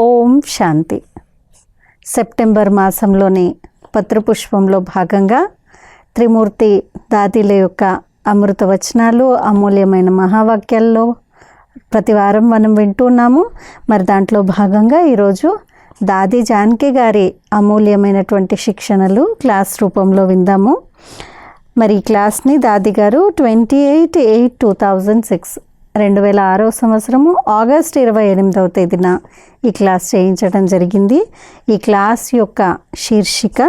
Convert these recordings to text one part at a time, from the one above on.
ఓం శాంతి. September మాసంలోని పత్రపుష్పంలో భాగంగా త్రిమూర్తి దాదిల యొక్క అమృత వచనాలు అమూల్యమైన మహావాక్యాల్లో ప్రతి వారం మనం వింటున్నాము మరి దాంట్లో భాగంగా ఈరోజు దాది జానకి గారి అమూల్యమైనటువంటి శిక్షణలు క్లాస్ రూపంలో విందాము. మరి ఈ క్లాస్ని దాది గారు twenty eight eight two thousand six రెండు వేల ఆరో సంవత్సరము ఆగస్ట్ ఇరవై ఎనిమిదవ తేదీన ఈ క్లాస్ చేయించడం జరిగింది ఈ క్లాస్ యొక్క శీర్షిక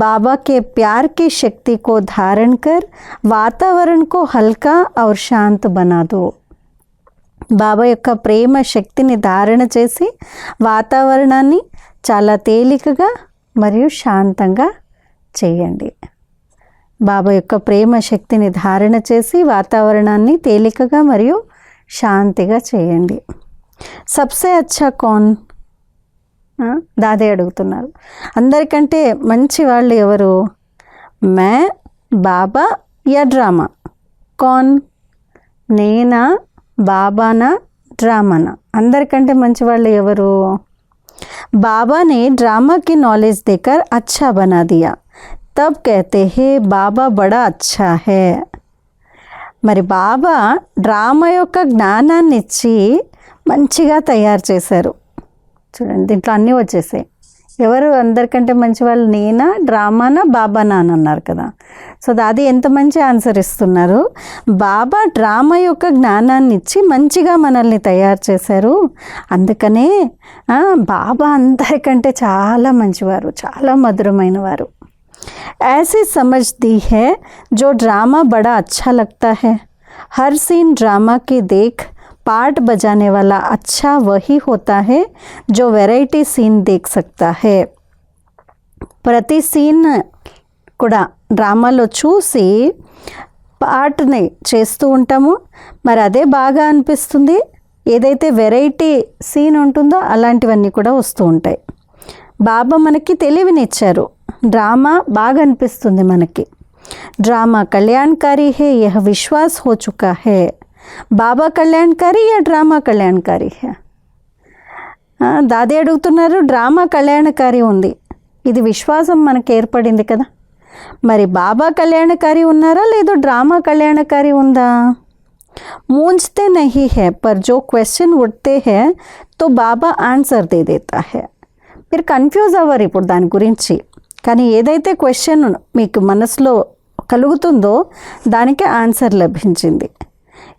బాబా के प्यार की शक्ति को धारण कर वातावरण को हल्का और शांत बना दो బాబా యొక్క ప్రేమ శక్తిని ధారణ చేసి వాతావరణాన్ని చాలా తేలికగా మరియు శాంతంగా చేయండి బాబా యొక్క ప్రేమ శక్తిని ధారణ చేసి వాతావరణాన్ని తేలికగా మరియు శాంతిగా చేయండి సబ్సే అచ్చా కౌన్ ఆ, దాదే అడుగుతున్నారు అందరికంటే మంచి వాళ్ళు ఎవరు మే బాబా యా డ్రామా కౌన్ నేనా బాబానా డ్రామానా అందరికంటే మంచి వాళ్ళు ఎవరు बाबा ने ड्रामा की नॉलेज देकर अच्छा बना दिया तब कहते हैं బాబా బడా అచ్చా హే మరి బాబా డ్రామా యొక్క జ్ఞానాన్ని ఇచ్చి మంచిగా తయారు చేశారు. చూడండి దీంట్లో అన్నీ వచ్చేసాయి. ఎవరు అందరికంటే మంచి వాళ్ళు నేనా డ్రామానా బాబానా అని అన్నారు కదా. సో అది ఎంత మంచి ఆన్సర్ ఇస్తున్నారు. బాబా డ్రామా యొక్క జ్ఞానాన్ని ఇచ్చి మంచిగా మనల్ని తయారు చేశారు. అందుకనే బాబా అందరికంటే చాలా మంచివారు చాలా మధురమైన వారు ऐसी समझ दी है जो ड्रामा बड़ा अच्छा लगता है हर सीन ड्रामा की देख पार्ट बजाने वाला अच्छा वही होता है जो वैरायटी सीन देख सकता है ప్రతి సీన్ కూడా డ్రామాలో చూసి పార్ట్ని చేస్తూ ఉంటాము మరి అదే బాగా అనిపిస్తుంది ఏదైతే వెరైటీ సీన్ ఉంటుందో అలాంటివన్నీ కూడా వస్తూ ఉంటాయి బాబా మనకి తెలివినిచ్చారు. డ్రామా బాగా అనిపిస్తుంది మనకి. డ్రామా కళ్యాణకారి హే యహ విశ్వాస్ హో చుకా హే. బాబా కళ్యాణకారి యా డ్రామా కళ్యాణకారి హే? దాదే అడుగుతున్నారు డ్రామా కళ్యాణకారి ఉంది. ఇది విశ్వాసం మనకు ఏర్పడింది కదా. మరి బాబా కళ్యాణకారి ఉన్నారా లేదు డ్రామా కళ్యాణకారి ఉందా? మూంజతే నహి హే పర్ జో క్వశ్చన్ ఉడితే హే తో బాబా ఆన్సర్ దే దేతా హే. మీరు కన్ఫ్యూజ్ అవ్వరు ఇప్పుడు దాని గురించి కానీ ఏదైతే క్వశ్చన్ మీకు మనసులో కలుగుతుందో దానికి ఆన్సర్ లభించింది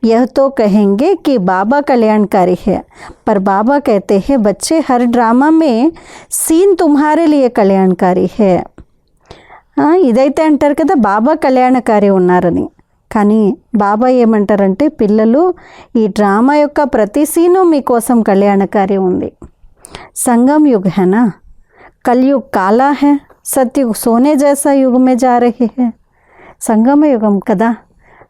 यह तो कहेंगे कि बाबा कल्याणकारी है पर बाबा कहते हैं बच्चे हर ड्रामा में सीन तुम्हारे लिए कल्याणकारी है ఆ, ఇదైతే అంటారు కదా బాబా కళ్యాణకారి ఉన్నారని కానీ బాబా ఏమంటారంటే పిల్లలు ఈ డ్రామా యొక్క ప్రతి సీను మీకోసం కళ్యాణకారి ఉంది సంగం యుగ్ హేనా కలయుగ్ కాలా హే సత్యుగ్ సోనే జైసా యుగ్ మే జా రహీ హే సంగమ యుగం కదా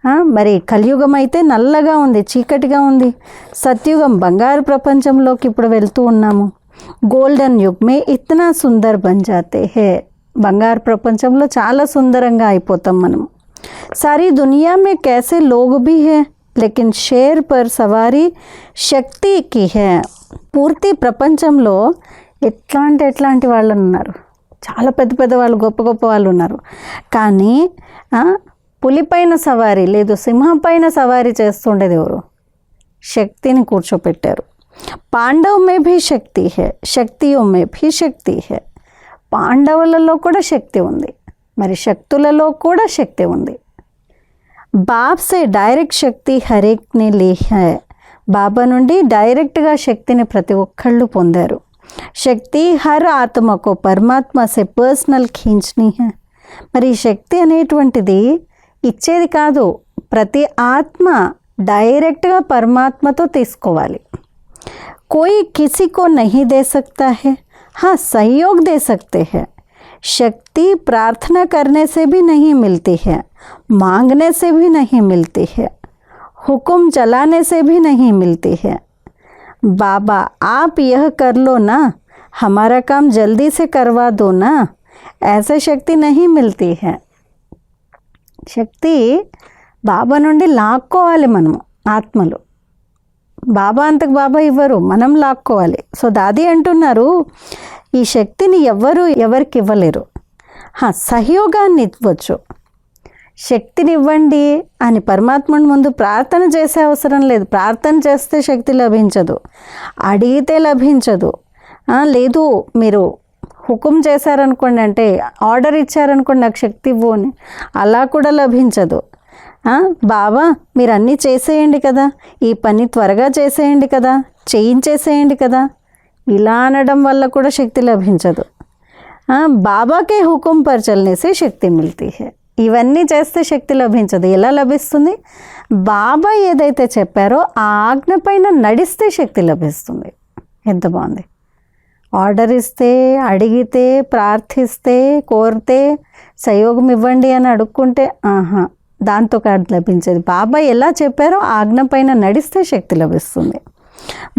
ఆ, మరి కలియుగం అయితే నల్లగా ఉంది చీకటిగా ఉంది సత్యుగం బంగారు ప్రపంచంలోకి ఇప్పుడు వెళ్తూ ఉన్నాము గోల్డెన్ యుగ్ మే ఇతనా సుందర్ బన్ జాతే హే బంగారు ప్రపంచంలో చాలా సుందరంగా అయిపోతాం మనం సారీ దునియా మే कैसे लोग भी है लेकिन షేర్ పర్ సవారీ శక్తికి హే పూర్తి ప్రపంచంలో ఎట్లాంటి ఎట్లాంటి వాళ్ళు ఉన్నారు చాలా పెద్ద పెద్ద వాళ్ళు గొప్ప గొప్ప వాళ్ళు ఉన్నారు కానీ ఆ, పులిపైన సవారీ లేదు సింహం పైన సవారీ చేస్తుండేది ఎవరు శక్తిని కూర్చోపెట్టారు పాండవ్ మే భీ శక్తి హే శక్తియో మే భీ శక్తి హే పాండవులలో కూడా శక్తి ఉంది మరి శక్తులలో కూడా శక్తి ఉంది బాబ్ సే డైరెక్ట్ శక్తి హరేక్ని లేహ బాబా నుండి డైరెక్ట్గా శక్తిని ప్రతి ఒక్కళ్ళు పొందారు. శక్తి హర్ ఆత్మకు పరమాత్మ సే పర్సనల్ ఖీంచ్ని మరి శక్తి అనేటువంటిది ఇచ్చేది కాదు ప్రతి ఆత్మ డైరెక్ట్గా పరమాత్మతో తీసుకోవాలి. కోయి కిసికో నహి దే సక్తా హే హా సహయోగ్ దే సక్తే హే. शक्ति प्रार्थना करने से भी नहीं मिलती है मांगने से भी नहीं मिलती है हुक्म चलाने से भी नहीं मिलती है बाबा आप यह कर लो ना हमारा काम जल्दी से करवा दो ना ऐसे शक्ति नहीं मिलती है శక్తి బాబా నుండి లాక్కోవాలి మనము ఆత్మలు బాబా అంతకు బాబా ఇవ్వరు మనం లాక్కోవాలి సో దాది అంటున్నారు ఈ శక్తిని ఎవ్వరు ఎవరికి ఇవ్వలేరు. హా, సహయోగాన్ని ఇవ్వచ్చు. శక్తిని ఇవ్వండి అని పరమాత్మని ముందు ప్రార్థన చేసే అవసరం లేదు. ప్రార్థన చేస్తే శక్తి లభించదు. అడిగితే లభించదు. లేదు మీరు హుకుం చేశారనుకోండి అంటే ఆర్డర్ ఇచ్చారనుకోండి నాకు శక్తి ఇవ్వు అని. అలా కూడా లభించదు. బాబా మీరు అన్నీ చేసేయండి కదా. ఈ పని త్వరగా చేసేయండి కదా. చేయించేసేయండి కదా. ఇలా అనడం వల్ల కూడా శక్తి లభించదు. బాబాకే హుకుం పర్ శక్తి మిల్తీ హే. ఇవన్నీ చేస్తే శక్తి లభించదు. ఎలా లభిస్తుంది? బాబా ఏదైతే చెప్పారో ఆ ఆజ్ఞ పైన నడిస్తే శక్తి లభిస్తుంది. ఎంత బాగుంది. ఆర్డర్ ఇస్తే అడిగితే ప్రార్థిస్తే కోరితే సహయోగం ఇవ్వండి అని అడుక్కుంటే ఆహా దాంతో కాదు లభించేది. బాబా ఎలా చెప్పారో ఆజ్ఞ పైన నడిస్తే శక్తి లభిస్తుంది.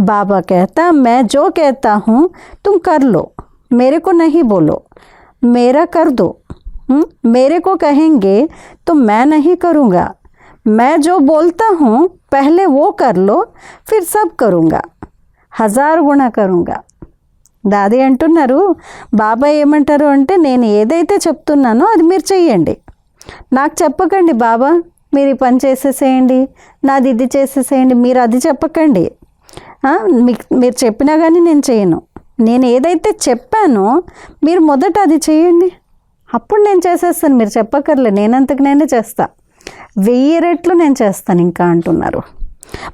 बाबा कहता मैं जो कहता हूँ तुम कर लो मेरे को नहीं बोलो मेरा कर दो हम्म? मेरे को कहेंगे तो मैं नहीं करूँगा मैं जो बोलता हूँ पहले वो कर लो फिर सब करूँगा हजार गुना करूँगा దాది అంటున్నారు బాబాయ్ ఏమంటారు అంటే నేను ఏదైతే చెప్తున్నానో అది మీరు చెయ్యండి నాకు చెప్పకండి బాబా మీరు ఈ పని చేసేసేయండి నాది ఇది చేసేసేయండి మీరు అది చెప్పకండి ఆ, మీకు మీరు చెప్పినా కానీ నేను చేయను నేను ఏదైతే చెప్పానో మీరు మొదట అది చేయండి అప్పుడు నేను చేసేస్తాను మీరు చెప్పక్కర్లే నేనంతకు నేనే చేస్తా వెయ్యి రెట్లు నేను చేస్తాను ఇంకా అంటున్నారు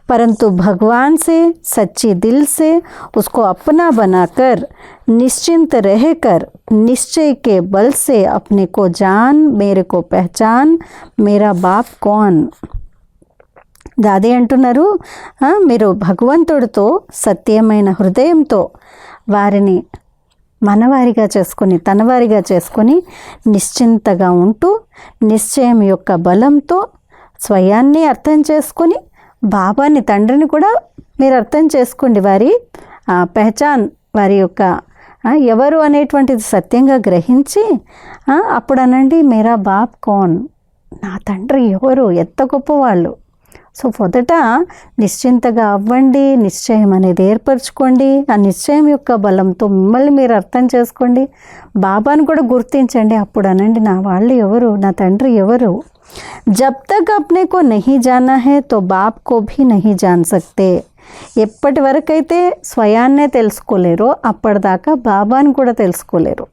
परंतु भगवान से सच्ची दिल से उसको अपना बनाकर निश्चिंत रहकर निश्चय के बल से अपने को जान मेरे को पहचान मेरा बाप कौन దాది అంటున్నారు. మీరు భగవంతుడితో సత్యమైన హృదయంతో వారిని మనవారిగా చేసుకొని తనవారిగా చేసుకొని నిశ్చింతగా ఉంటూ నిశ్చయం యొక్క బలంతో స్వయాన్ని అర్థం చేసుకొని బాబాని తండ్రిని కూడా మీరు అర్థం చేసుకోండి. వారి పెహచాన్ వారి యొక్క ఎవరు అనేటువంటిది సత్యంగా గ్రహించి అప్పుడు అనండి మేరా బాప్ కోన్? నా తండ్రి ఎవరు? ఎంత గొప్పవాళ్ళు? సో మొదట నిశ్చింతగా అవ్వండి నిశ్చయం అనేది ఏర్పరచుకోండి ఆ నిశ్చయం యొక్క బలంతో మిమ్మల్ని మీరు అర్థం చేసుకోండి. బాబాను కూడా గుర్తించండి అప్పుడు అనండి నా వాళ్ళు ఎవరు నా తండ్రి ఎవరు? జబ్ తక్ అప్నే కో నహీ జానా హే తో బాప్ కో భీ నహీ జాన్ సక్తే. ఎప్పటి వరకైతే స్వయాన్నే తెలుసుకోలేరో అప్పటిదాకా బాబాని కూడా తెలుసుకోలేరు.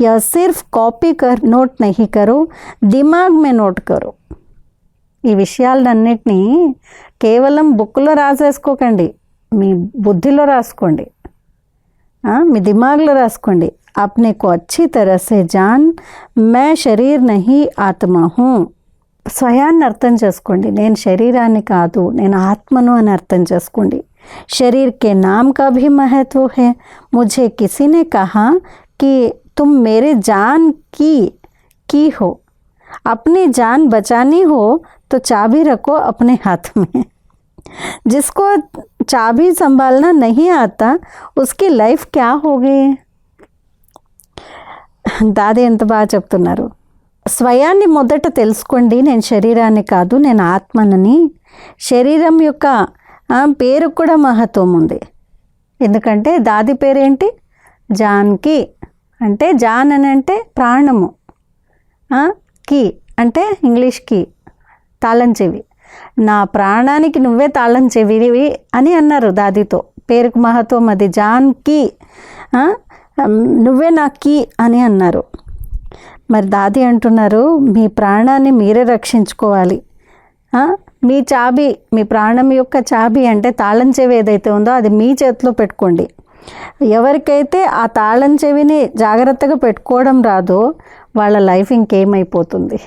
యా సిర్ఫ్ కాపీ కర్ నోట్ నహీ కరో దిమాగ్ మే నోట్ కరో. ఈ విషయాలన్నిటినీ కేవలం బుక్లో రాసేసుకోకండి మీ బుద్ధిలో రాసుకోండి ఆ, మీ దిమాగ్లో రాసుకోండి अपने को अच्छी तरह से जान मैं शरीर नहीं ఆత్మ హూ స్వయాన్ని అర్థం చేసుకోండి నేను శరీరాన్ని కాదు నేను ఆత్మను అని అర్థం చేసుకోండి शरीर के नाम का भी महत्व है मुझे किसी ने कहा कि तुम मेरे जान की की हो अपनी जान बचानी हो तो चाबी रखो अपने हाथ में जिसको चाबी संभालना नहीं आता उसकी लाइफ क्या होगी దాది ఎంత బాగా చెప్తున్నారు స్వయాన్ని మొదట తెలుసుకోండి నేను శరీరాన్ని కాదు నేను ఆత్మనని శరీరం యొక్క ఆ, పేరుకు కూడా మహత్వం ఉంది ఎందుకంటే దాది పేరేంటి జాన్కి అంటే జాన్ అని అంటే ప్రాణము ఆ, కీ అంటే ఇంగ్లీష్ కీ తాళం చెవి. నా ప్రాణానికి నువ్వే తాళం చెవివి అని అన్నారు దాదితో. పేరుకు మహత్వం అది జాన్ కీ నువ్వే నా కీ అని అన్నారు. మరి దాది అంటున్నారు మీ ప్రాణాన్ని మీరే రక్షించుకోవాలి. మీ చాబీ మీ ప్రాణం యొక్క చాబీ అంటే తాళం చెవి ఏదైతే ఉందో అది మీ చేతిలో పెట్టుకోండి. ఎవరికైతే ఆ తాళం చెవిని జాగ్రత్తగా పెట్టుకోవడం రాదో వాళ్ళ లైఫ్ ఇంకేమైపోతుంది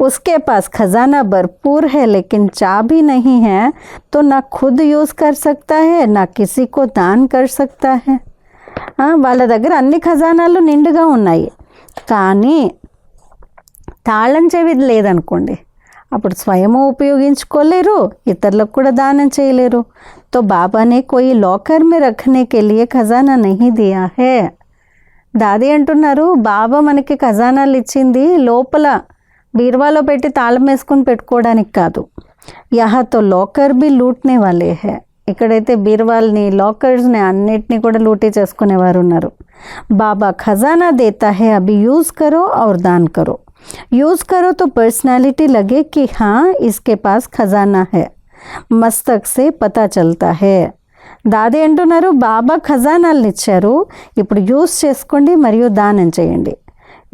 उसके पास खजाना भरपूर है लेकिन चाबी नहीं है तो ना खुद यूज़ कर सकता है ना किसी को दान कर सकता है ఆ, వాళ్ళ దగ్గర అన్ని ఖజానాలు నిండుగా ఉన్నాయి కానీ తాళం చెవి లేదనుకోండి అప్పుడు స్వయము ఉపయోగించుకోలేరు ఇతరులకు కూడా దానం చేయలేరు तो बाबा ने कोई लॉकर में रखने के लिए खजाना नहीं दिया है దాది అంటున్నారు బాబా మనకి ఖజానాలు ఇచ్చింది లోపల బీరువాలో పెట్టి తాళం వేసుకొని పెట్టుకోవడానికి కాదు యహా తో లాకర్ బి లూట్నే వాళ్ళే హే ఇక్కడైతే బీర్వాల్ని లాకర్స్ని అన్నిటినీ కూడా లూటీ చేసుకునేవారు ఉన్నారు బాబా ఖజానా దేతా హే అభి యూజ్ కరో और दान करो यूज़ करो तो पर्सनालिटी लगे कि हाँ इसके पास खजाना है మస్తక్ సే పతా చల్తా హే దాది అంటున్నారు బాబా ఖజానాలను ఇచ్చారు ఇప్పుడు యూస్ చేసుకోండి మరియు దానం చేయండి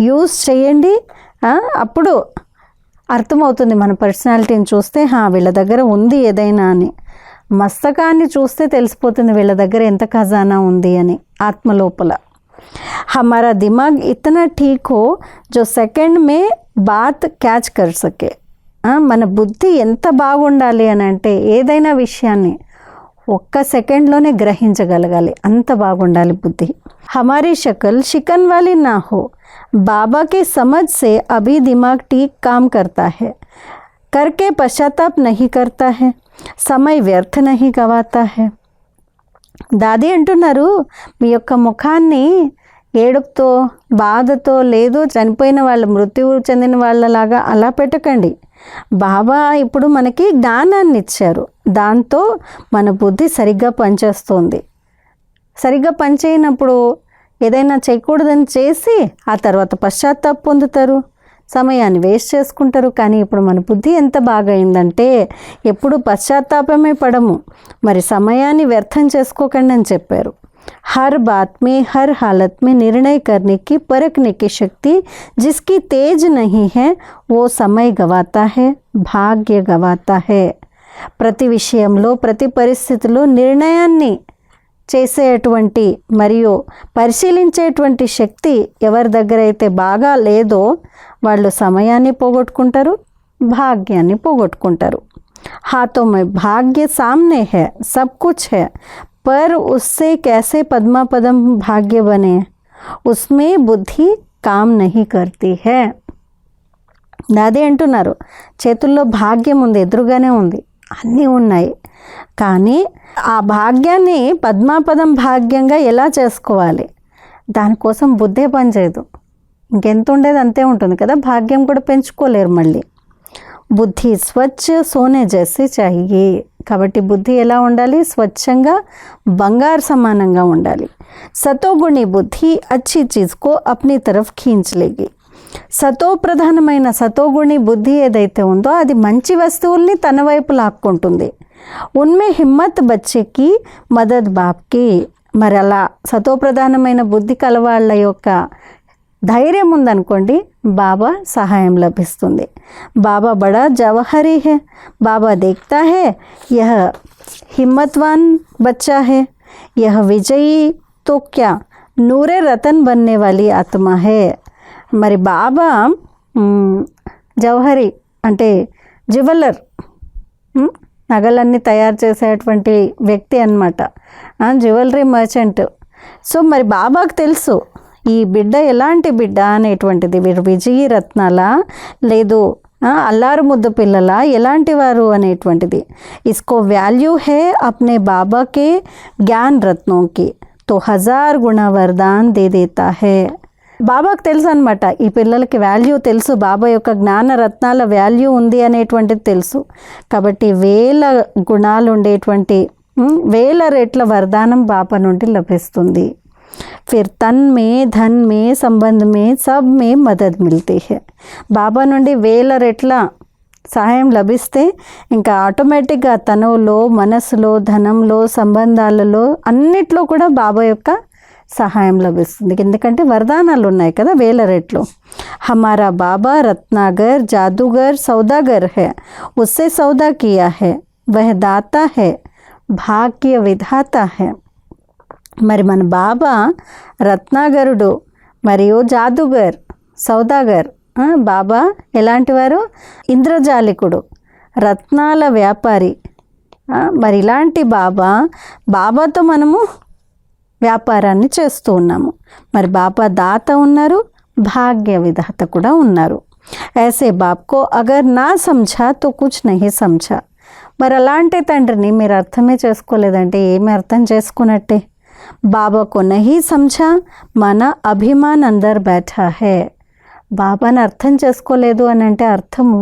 యూస్ చేయండి ఆ, అప్పుడు అర్థమవుతుంది మన పర్సనాలిటీని చూస్తే హా వీళ్ళ దగ్గర ఉంది ఏదైనా అని మస్తకాన్ని చూస్తే తెలిసిపోతుంది వీళ్ళ దగ్గర ఎంత ఖజానా ఉంది అని ఆత్మ లోపల हमारा दिमाग इतना ठीक हो जो సెకండ్ మే బాత్ క్యాచ్ కర్ సకే ఆ, మన బుద్ధి ఎంత బాగుండాలి అని అంటే ఏదైనా విషయాన్ని ఒక్క సెకండ్లోనే గ్రహించగలగాలి అంత బాగుండాలి బుద్ధి हमारी शक्ल शिकन वाली ना हो बाबा के समझ से अभी दिमाग ठीक काम करता है करके पश्चाताप नहीं करता है समय व्यर्थ नहीं गवाता है దాది అంటున్నారు మీ యొక్క ముఖాన్ని ఏడుపుతో బాధతో లేదు చనిపోయిన వాళ్ళ మృత్యువు చెందిన వాళ్ళలాగా అలా పెట్టకండి బాబా ఇప్పుడు మనకి జ్ఞానాన్ని ఇచ్చారు దాంతో మన బుద్ధి సరిగ్గా పనిచేస్తుంది. సరిగ్గా పనిచేయనప్పుడు ఏదైనా చేయకూడదని చేసి ఆ తర్వాత పశ్చాత్తాప పొందుతారు. సమయాన్ని వేస్ట్ చేసుకుంటారు. కానీ ఇప్పుడు మన బుద్ధి ఎంత బాగా అయిందంటే ఎప్పుడు పశ్చాత్తాపమే పడము. మరి సమయాన్ని వ్యర్థం చేసుకోకండి అని చెప్పారు. हर बात में हर हालत में निर्णय करने की परखने की शक्ति जिसकी तेज नहीं है वो समय गवाता है భాగ్య గవాతా హే ప్రతి విషయంలో ప్రతి పరిస్థితిలో నిర్ణయాన్ని చేసేటువంటి మరియు పరిశీలించేటువంటి శక్తి ఎవరి దగ్గర అయితే బాగా లేదో వాళ్ళు సమయాన్ని పోగొట్టుకుంటారు భాగ్యాన్ని పోగొట్టుకుంటారు हाथों में भाग्य सामने है सब कुछ है पर उससे कैसे पद्मा पदम भाग्य बने उसमें बुद्धि काम नहीं करती है అదే అంటున్నారు చేతుల్లో భాగ్యం ఉంది ఎదురుగానే ఉంది అన్నీ ఉన్నాయి కానీ ఆ భాగ్యాన్ని పద్మాపదం భాగ్యంగా ఎలా చేసుకోవాలి దానికోసం బుద్ధే పనిచేయదు ఇంకెంత ఉండేది అంతే ఉంటుంది కదా భాగ్యం కూడా పెంచుకోలేరు మళ్ళీ బుద్ధి స్వచ్ఛ సోనే జైసే చాయి కాబట్టి బుద్ధి ఎలా ఉండాలి? స్వచ్ఛంగా బంగారు సమానంగా ఉండాలి. సతోగుణి బుద్ధి అచ్చి చీజ్కో అప్ని తరఫ్ ఖీంచలేగి సతో ప్రధానమైన సతోగుణి బుద్ధి ఏదైతే ఉందో అది మంచి వస్తువుల్ని తన వైపు లాక్కుంటుంది. ఉన్మే హిమ్మత్ బచ్చేకి మదద్ బాప్కి. మరి అలా సతో ప్రధానమైన బుద్ధి కలవాళ్ళ యొక్క ధైర్యం ఉందనుకోండి బాబా సహాయం లభిస్తుంది. బాబా బడా జవహరి హే బాబా దేక్తా హే యహ హిమ్మత్వాన్ బచ్చా హే యహ విజయీ తో క్యా నూరే రతన్ బన్నే వాలి ఆత్మ హే. మరి బాబా జవహరి అంటే జ్యువెలర్ నగలన్నీ తయారు చేసేటువంటి వ్యక్తి అనమాట జ్యువెలరీ మర్చెంట్ సో మరి బాబాకు తెలుసు ఈ బిడ్డ ఎలాంటి బిడ్డ అనేటువంటిది? వీరు విజయరత్నాల? లేదు అల్లారు ముద్దు పిల్లల? ఎలాంటి వారు అనేటువంటిది? ఇస్కో వాల్యూ హే అప్నే బాబాకే జ్ఞాన్ రత్నంకి. తో హజార్ గుణ వరదాన్ దే దేతా హే. బాబాకు తెలుసు అనమాట ఈ పిల్లలకి వాల్యూ తెలుసు బాబా యొక్క జ్ఞాన రత్నాల వాల్యూ ఉంది అనేటువంటిది తెలుసు. కాబట్టి వేల గుణాలు ఉండేటువంటి వేల రెట్ల వరదానం బాబా నుండి లభిస్తుంది. फिर तन में धन में संबंध में सब में मदद मिलती है బాబా నుండి వేల రెట్ల సహాయం లభిస్తే ఇంకా ఆటోమేటిక్గా తనువులో మనసులో ధనంలో సంబంధాలలో అన్నిట్లో కూడా బాబా యొక్క సహాయం లభిస్తుంది ఎందుకంటే వరదానాలు ఉన్నాయి కదా వేల రెట్లు హమారా బాబా రత్నాగర్ జాదూగర్ సౌదాగర్ है उससे सौदा किया है वह दाता है भाग्य विधाता है మరి మన బాబా రత్నాగరుడు మరియు జాదుగర్ సౌదాగర్ ఆ, బాబా ఎలాంటి వారు ఇంద్రజాలికుడు రత్నాల వ్యాపారి ఆ, మరి ఇలాంటి బాబా బాబాతో మనము వ్యాపారాన్ని చేస్తూ ఉన్నాము మరి బాబా దాత ఉన్నారు భాగ్య విధాత కూడా ఉన్నారు ऐसे बाप को अगर ना समझा तो कुछ नहीं समझा మరి అలాంటి తండ్రిని మీరు అర్థమే చేసుకోలేదంటే ఏమి అర్థం చేసుకున్నట్టే బాబా को नहीं మన అభిమాన్ అందర్ బైఠా హే బాబాని అర్థం చేసుకోలేదు అని అంటే అర్థము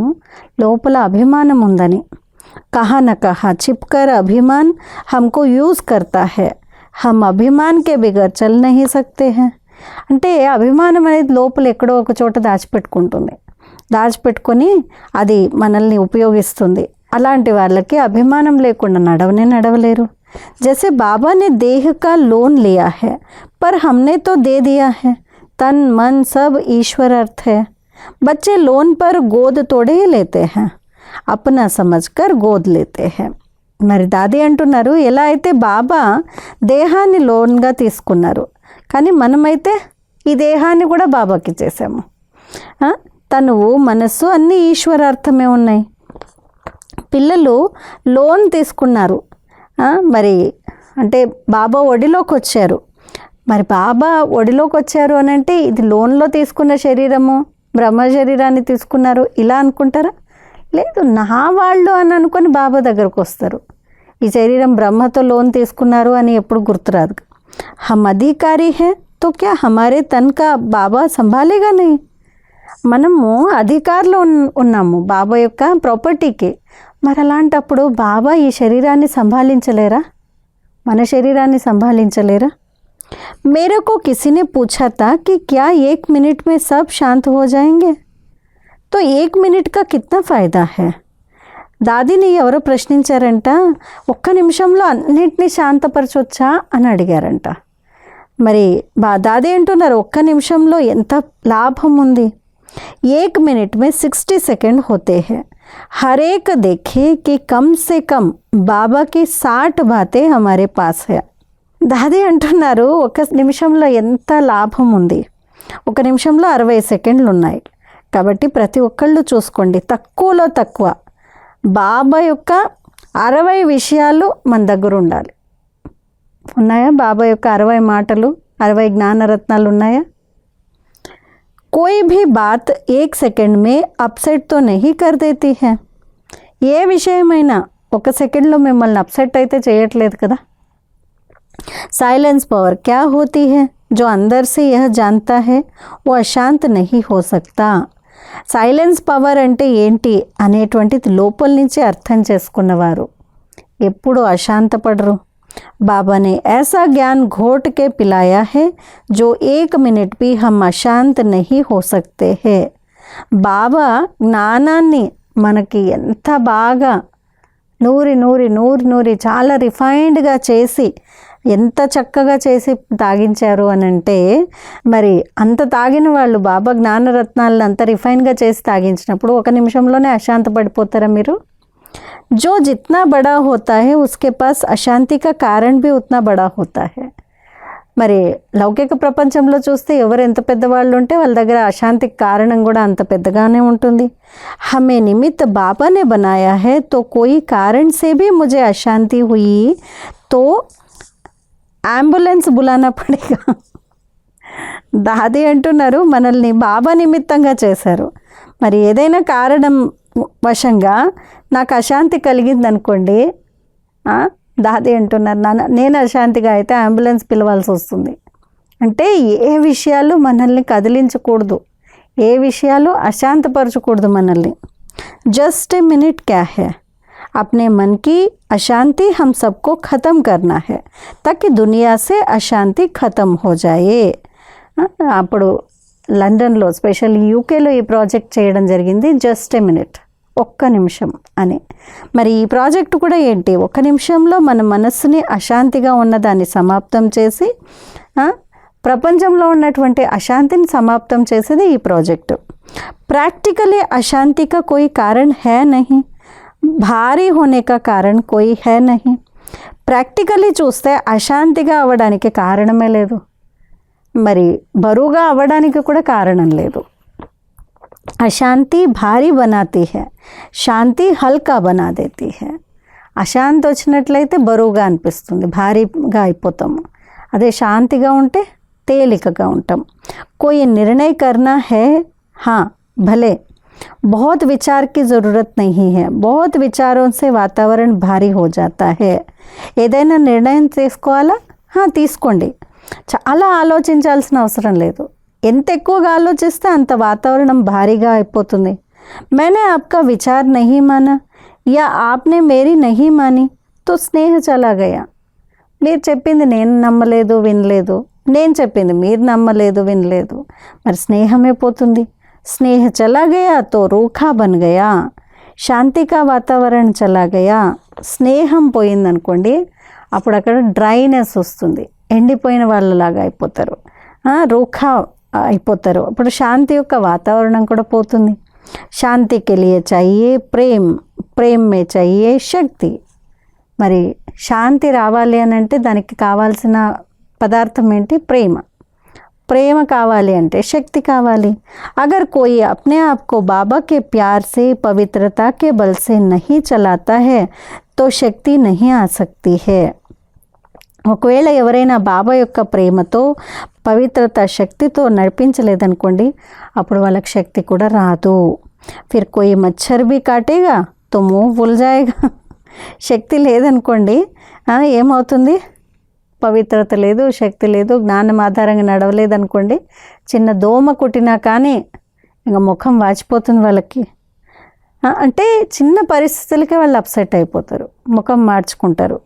లోపల అభిమానం ఉందని కహా న కహా చిప్కర్ అభిమాన్ హమ్కో యూజ్ కర్తా హే హమ్ అభిమాన్ కే బిగర్ చల్ నహీ సక్తే హే అంటే అభిమానం అనేది లోపల ఎక్కడో ఒక చోట దాచిపెట్టుకుంటుంది దాచిపెట్టుకొని అది మనల్ని ఉపయోగిస్తుంది అలాంటి వాళ్ళకి అభిమానం లేకుండా నడవనే నడవలేరు जैसे बाबा ने देह का लोन लिया है पर हमने तो दे दिया है तन मन सब ईश्वर अर्थ है बच्चे लोन पर गोद तोड़े ही लेते हैं अपना समझकर गोद लेते हैं మరి దాది అంటున్నారు ఎలా అయితే బాబా దేహాన్ని లోన్గా తీసుకున్నారు కానీ మనమైతే ఈ దేహాన్ని కూడా బాబాకి ఇచ్చేసాము ఆ, తనువు మనస్సు అన్నీ ఈశ్వరార్థమే ఉన్నాయి పిల్లలు లోన్ తీసుకున్నారు ఆ, మరి అంటే బాబా ఒడిలోకి వచ్చారు. మరి బాబా ఒడిలోకి వచ్చారు అని అంటే ఇది లోన్లో తీసుకున్న శరీరము బ్రహ్మ శరీరాన్ని తీసుకున్నారు ఇలా అనుకుంటారా? లేదు నా వాళ్ళు అని అనుకొని బాబా దగ్గరకు వస్తారు. ఈ శరీరం బ్రహ్మతో లోన్ తీసుకున్నారు అని ఎప్పుడు గుర్తురాదు. హమ్ అధికారి హే తో క్యా హమారే తన్ బాబా సంభాలేగా నీ మనము అధికారులు ఉన్నాము బాబా యొక్క ప్రాపర్టీకి. మరి అలాంటప్పుడు బాబా ఈ శరీరాన్ని సంభాళించలేరా మన శరీరాన్ని సంభాళించలేరా मेरे को किसी ने पूछा था कि क्या एक मिनट में सब शांत हो जाएंगे तो एक मिनट का कितना फ़ायदा है దాదిని ఎవరో ప్రశ్నించారంట ఒక్క నిమిషంలో అన్నింటినీ శాంతపరచొచ్చా అని అడిగారంట మరి బా దాది అంటున్నారు ఒక్క నిమిషంలో ఎంత లాభం ఉంది एक मिनट में सिक्सटी सेकंड होते हैं हर एक देखे कि कम से कम बाबा की साठ बातें हमारे पास है దాది అంటున్నారు ఒక నిమిషంలో ఎంత లాభం ఉంది ఒక నిమిషంలో అరవై సెకండ్లు ఉన్నాయి కాబట్టి ప్రతి ఒక్కళ్ళు చూసుకోండి తక్కువలో తక్కువ బాబా యొక్క అరవై విషయాలు మన దగ్గర ఉండాలి ఉన్నాయా బాబా యొక్క అరవై మాటలు అరవై జ్ఞానరత్నాలు ఉన్నాయా कोई भी बात एक सेकंड में अपसेट तो नहीं कर देती है ఏ విషయమైనా ఒక సెకండ్లో మిమ్మల్ని అప్సెట్ అయితే చేయట్లేదు కదా साइलेंस पावर क्या होती है जो अंदर से यह जानता है वो अशांत नहीं हो सकता సైలెన్స్ పవర్ అంటే ఏంటి అనేటువంటిది లోపల నుంచి అర్థం చేసుకున్నవారు ఎప్పుడు అశాంతపడరు बाबा ने ऐसा ज्ञान घोट के पिलाया है जो एक मिनट भी हम अशांत नहीं हो सकते हैं బాబా జ్ఞానాన్ని మనకి ఎంత బాగా నూరి నూరి నూరి నూరి చాలా రిఫైన్డ్గా చేసి ఎంత చక్కగా చేసి తాగించారు అని అంటే మరి అంత తాగిన వాళ్ళు బాబా జ్ఞానరత్నాలను అంత రిఫైన్గా చేసి తాగించినప్పుడు ఒక నిమిషంలోనే అశాంత పడిపోతారా మీరు जो जितना बड़ा होता है उसके पास अशांति का कारण भी उतना बड़ा होता है మరి లౌకిక ప్రపంచంలో చూస్తే ఎవరు ఎంత పెద్దవాళ్ళు ఉంటే వాళ్ళ దగ్గర అశాంతికి కారణం కూడా అంత పెద్దగానే ఉంటుంది హమే నిమిత్త బాబానే బనాయా హే తో కోయి కారణ్ సే భీ ముజే అశాంతి హుయి తో అంబులెన్స్ బులానా పడేగా దాది అంటున్నారు మనల్ని బాబా నిమిత్తంగా చేశారు మరి ఏదైనా కారణం వశంగా నాకు అశాంతి కలిగింది అనుకోండి ఆ, దాది అంటున్నారు నాన్న నేను అశాంతిగా అయితే అంబులెన్స్ పిలవాల్సి వస్తుంది అంటే ఏ విషయాలు మనల్ని కదిలించకూడదు ఏ విషయాలు అశాంతపరచకూడదు మనల్ని जस्ट ए मिनट क्या है अपने मन की अशांति हम सबको ख़त्म करना है ताकि दुनिया से अशांति ख़त्म हो जाए ఆ, అప్పుడు లండన్లో స్పెషల్ యూకేలో ఈ ప్రాజెక్ట్ చేయడం జరిగింది జస్ట్ ఏ మినిట్ ఒక్క నిమిషం అని మరి ఈ ప్రాజెక్ట్ కూడా ఏంటి ఒక్క నిమిషంలో మన మనస్సుని అశాంతిగా ఉన్నదాన్ని సమాప్తం చేసి ఆ, ప్రపంచంలో ఉన్నటువంటి అశాంతిని సమాప్తం చేసేది ఈ ప్రాజెక్టు प्रैक्टिकली अशांति का कोई कारण है नहीं భారీ होने का कारण कोई है नहीं ప్రాక్టికల్లీ చూస్తే అశాంతిగా అవ్వడానికి కారణమే లేదు మరి బరువుగా అవ్వడానికి కూడా కారణం లేదు అశాంతి భారీ బనాతి హే శాంతి హల్కా బనా దేతి హే అశాంతి వచ్చినట్లయితే బరువుగా అనిపిస్తుంది భారీగా అయిపోతాము అదే శాంతిగా ఉంటే తేలికగా ఉంటాం कोई निर्णय करना है हाँ भले बहुत विचार की ज़रूरत नहीं है बहुत विचारों से वातावरण भारी हो जाता है ఏదైనా నిర్ణయం తీసుకోవాలా హా, తీసుకోండి చాలా ఆలోచించాల్సిన అవసరం లేదు ఎంత ఎక్కువగా ఆలోచిస్తే అంత వాతావరణం భారీగా అయిపోతుంది मैंने आपका विचार नहीं माना या आपने मेरी नहीं मानी तो స్నేహ చలా గయా మీరు చెప్పింది నేను నమ్మలేదు వినలేదు నేను చెప్పింది మీరు నమ్మలేదు వినలేదు మరి స్నేహమే పోతుంది స్నేహ చలా గయా తో రూఖా బన్ గయా శాంతికా వాతావరణం చలా గయా స్నేహం పోయిందనుకోండి అప్పుడు అక్కడ డ్రైనెస్ వస్తుంది ఎండిపోయిన వాళ్ళలాగా అయిపోతారు. రోఖా అయిపోతారు. అప్పుడు శాంతి యొక్క వాతావరణం కూడా పోతుంది. శాంతికి లియే చాయే ప్రేమ్ ప్రేమ్ మే చాయే శక్తి. మరి శాంతి రావాలి అని అంటే దానికి కావాల్సిన పదార్థం ఏంటి? ప్రేమ. ప్రేమ కావాలి అంటే శక్తి కావాలి. అగర్ కోయి అప్నే ఆప్కో బాబాకే ప్యార్సే ప్యార్ బల్సే పవిత్రత కే చలాతా హే తో శక్తి నహి ఆ సక్తి హే. ఒకవేళ ఎవరైనా బాబా యొక్క ప్రేమతో పవిత్రత శక్తితో నడిపించలేదనుకోండి అప్పుడు వాళ్ళకి శక్తి కూడా రాదు. ఫిర్ కోయి మచ్చర్ బి కాటేగా తుమ్ము ముహ్ శక్తి లేదనుకోండి ఏమవుతుంది? పవిత్రత లేదు శక్తి లేదు జ్ఞానం ఆధారంగా నడవలేదనుకోండి చిన్న దోమ కుట్టినా కానీ ఇంకా ముఖం వాచిపోతుంది వాళ్ళకి. అంటే చిన్న పరిస్థితులకే వాళ్ళు అప్సెట్ అయిపోతారు ముఖం మార్చుకుంటారు.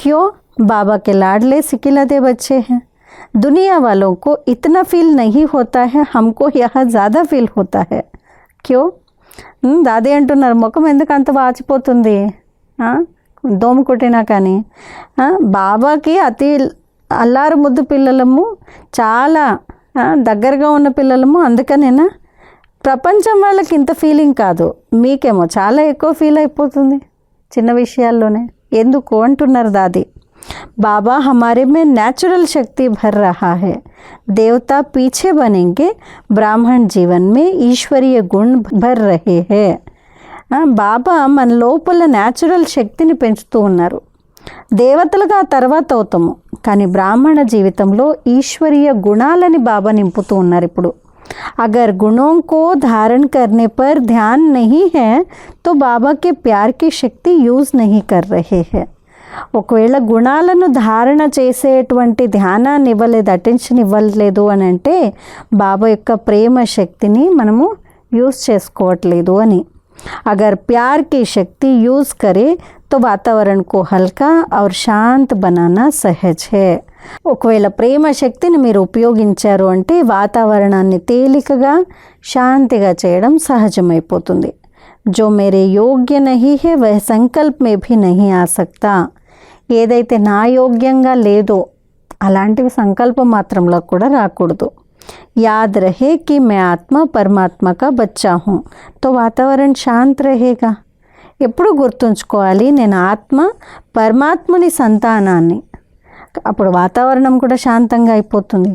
క్యూ बाबा के लाडले सिकिलदे बच्चे हैं दुनिया वालों को इतना फील नहीं होता है हमको यह ज़्यादा फील होता है క్యో ఉమ్, దాది అంటున్నారు ముఖం ఎందుకు అంత వాచిపోతుంది ఆ? దోమ కొట్టినా కానీ ఆ, బాబాకి అతి అల్లారు ముద్దు పిల్లలము చాలా ఆ, దగ్గరగా ఉన్న పిల్లలము అందుకనేనా ప్రపంచం వాళ్ళకి ఇంత ఫీలింగ్ కాదు మీకేమో చాలా ఎక్కువ ఫీల్ అయిపోతుంది చిన్న విషయాల్లోనే ఎందుకు అంటున్నారు దాది बाबा हमारे में नेचुरल शक्ति भर रहा है देवता पीछे बनेंगे ब्राह्मण जीवन में ईश्वरीय गुण भर रहे हैं ఆ, బాబా మన లోపల న్యాచురల్ శక్తిని పెంచుతూ ఉన్నారు దేవతలుగా తర్వాత అవుతాము కానీ బ్రాహ్మణ జీవితంలో ఈశ్వరీయ గుణాలని బాబా నింపుతూ ఉన్నారు ఇప్పుడు अगर गुणों को धारण करने पर ध्यान नहीं है तो बाबा के प्यार की शक्ति यूज़ नहीं कर रहे हैं ఒకవేళ గుణాలను ధారణ చేసేటువంటి ధ్యానాన్ని ఇవ్వలేదు అటెన్షన్ ఇవ్వలేదు అని అంటే బాబా యొక్క ప్రేమ శక్తిని మనము యూజ్ చేసుకోవట్లేదు అని अगर प्यार की शक्ति यूज़ करे तो वातावरण को हल्का और शांत बनाना सहज है ఒకవేళ ప్రేమ శక్తిని మీరు ఉపయోగించారు అంటే వాతావరణాన్ని తేలికగా శాంతిగా చేయడం సహజమైపోతుంది जो मेरे योग्य नहीं है वह संकल्प में भी नहीं आ सकता ఏదైతే నా యోగ్యంగా లేదో అలాంటివి సంకల్ప మాత్రంలో కూడా రాకూడదు याद रहे कि मैं आत्मा परमात्मा का बच्चा हूँ तो वातावरण शांत रहेगा ఎప్పుడు గుర్తుంచుకోవాలి నేను ఆత్మ పరమాత్ముని సంతానాన్ని అప్పుడు వాతావరణం కూడా శాంతంగా అయిపోతుంది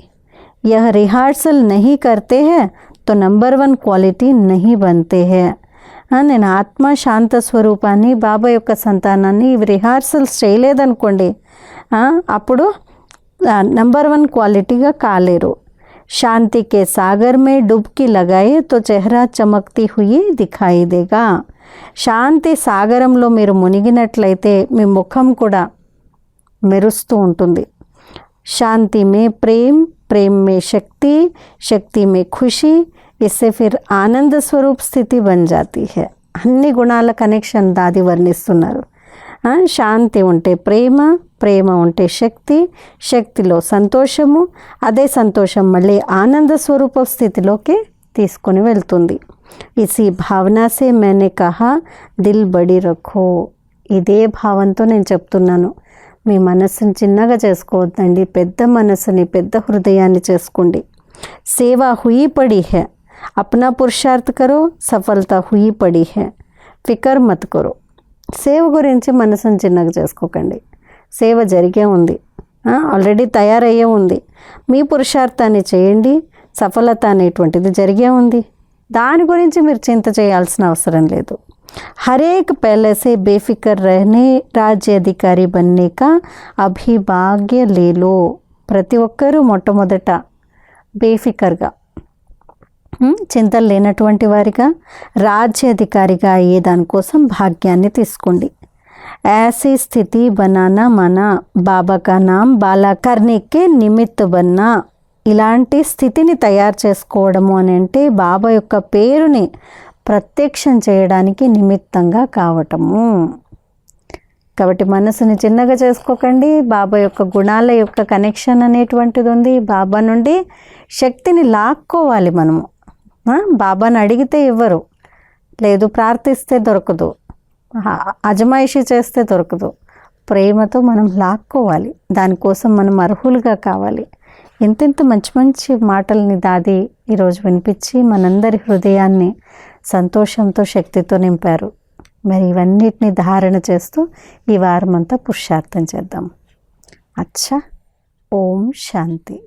यह रिहर्सल नहीं करते हैं तो नंबर वन क्वालिटी नहीं बनते हैं ఆ, నేను ఆత్మ శాంత స్వరూపాన్ని బాబా యొక్క సంతానాన్ని ఇవి రిహార్సల్స్ చేయలేదనుకోండి ఆ, అప్పుడు నంబర్ వన్ క్వాలిటీగా కాలేరు శాంతి కే సాగర్ మే డుబ్కి లగాయే తో చెహరా చమక్తి హుయి దిఖాయి దేగా శాంతి సాగరంలో మీరు మునిగినట్లయితే మీ ముఖం కూడా మెరుస్తూ ఉంటుంది शांति में प्रेम प्रेम में शक्ति शक्ति में खुशी इससे फिर ఆనంద స్వరూప్ స్థితి బన్ జాతి హే అన్ని గుణాల కనెక్షన్ దాది వర్ణిస్తున్నారు ఆ, శాంతి ఉంటే ప్రేమ ప్రేమ ఉంటే శక్తి శక్తిలో సంతోషము అదే సంతోషం మళ్ళీ ఆనంద స్వరూప స్థితిలోకి తీసుకొని వెళ్తుంది ఇసి భావనాసే మేనే కహా దిల్ బడి రఖో ఇదే భావంతో నేను చెప్తున్నాను మీ మనస్సుని చిన్నగా చేసుకోవద్దండి పెద్ద మనసుని పెద్ద హృదయాన్ని చేసుకోండి సేవ హుయి పడి హే అప్నా పురుషార్థ్ కరో సఫలత హుయి పడి హే ఫికర్ మత్ కరో సేవ గురించి మనసుని చిన్నగా చేసుకోకండి సేవ జరిగే ఉంది ఆ, ఆల్రెడీ తయారయ్యే ఉంది మీ పురుషార్థాన్ని చేయండి సఫలత అనేటువంటిది జరిగే ఉంది దాని గురించి మీరు చింత చేయాల్సిన అవసరం లేదు हर एक पहले से बेफिक्र रहने राज्य अधिकारी बनने का అభిభాగ్య లేలో ప్రతి ఒక్కరూ మొట్టమొదట బేఫికర్గా ఉమ్, చింతలు లేనటువంటి వారిగా రాజ్య అధికారిగా అయ్యే దానికోసం భాగ్యాన్ని తీసుకోండి ऐसी स्थिति बनाना माना బాబా కా నామ్ బాలా కర్ణికే నిమిత్ బన్నా ఇలాంటి స్థితిని తయారు చేసుకోవడము అని అంటే బాబా యొక్క పేరుని ప్రత్యక్షం చేయడానికి నిమిత్తంగా కావటము కాబట్టి మనసుని చిన్నగా చేసుకోకండి బాబా యొక్క గుణాల యొక్క కనెక్షన్ అనేటువంటిది ఉంది బాబా నుండి శక్తిని లాక్కోవాలి మనము ఆ, బాబాని అడిగితే ఇవ్వరు. లేదు ప్రార్థిస్తే దొరకదు. అజమాయిషి చేస్తే దొరకదు. ప్రేమతో మనం లాక్కోవాలి. దానికోసం మనం అర్హులుగా కావాలి. ఎంతెంత మంచి మంచి మాటల్ని దాది ఈరోజు వినిపించి మనందరి హృదయాన్ని సంతోషంతో శక్తితో నింపారు. మరి ఇవన్నిటిని ధారణ చేస్తూ ఈ వారం అంతా పురుషార్థం చేద్దాం. అచ్చా ఓం శాంతి.